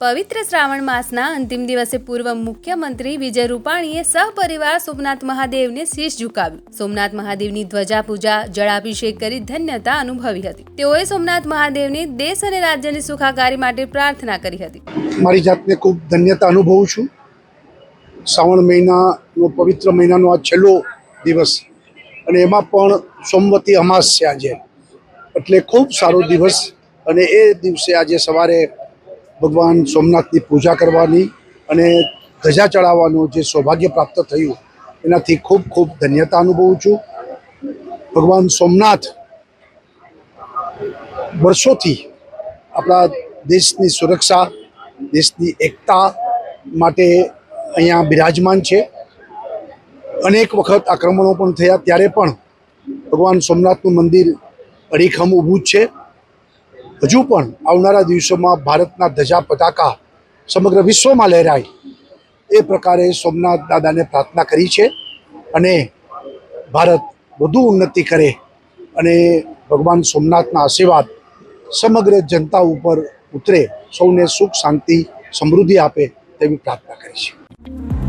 પવિત્ર શ્રાવણ માસના અંતિમ દિવસે પૂર્વ મુખ્યમંત્રી વિજય રૂપાણીએ સહપરિવાર સોમનાથ મહાદેવને શીશ ઝુકાવ્યું. સોમનાથ મહાદેવની ધ્વજા પૂજા જળાભિષેક કરી ધન્યતા અનુભવી હતી. તેઓએ સોમનાથ મહાદેવને દેશ અને રાજ્યની સુખાકારી માટે પ્રાર્થના કરી હતી. મારી જાતને ખૂબ ધન્યતા અનુભવું છું. શ્રાવણ મહિનાનો, પવિત્ર મહિનાનો આ છેલ્લો દિવસ અને એમાં પણ સોમવતી અમાસ છે આજે. એટલે ખૂબ સારો દિવસ અને એ દિવસે આજે સવારે ભગવાન સોમનાથની પૂજા કરવાની અને ધજા ચડાવવાનું જે સૌભાગ્ય પ્રાપ્ત થયું, એનાથી ખૂબ ખૂબ ધન્યતા અનુભવું છું. ભગવાન સોમનાથ વર્ષોથી આપણા દેશની સુરક્ષા, દેશની એકતા માટે અહીંયા બિરાજમાન છે. અનેક વખત આક્રમણો પણ થયા, ત્યારે પણ ભગવાન સોમનાથનું મંદિર અડીખમ ઊભું છે. હજુ પણ આવનારા દિવસોમાં ભારતના ધજા પતાકા સમગ્ર વિશ્વમાં લહેરાય. એ પ્રકારે સોમનાથ દાદાને પ્રાર્થના કરી છે અને ભારત વધુ ઉન્નતિ કરે અને ભગવાન સોમનાથના આશીર્વાદ સમગ્ર જનતા ઉપર ઉતરે, સૌને સુખ, શાંતિ, સમૃદ્ધિ આપે તેવી પ્રાર્થના કરી છે.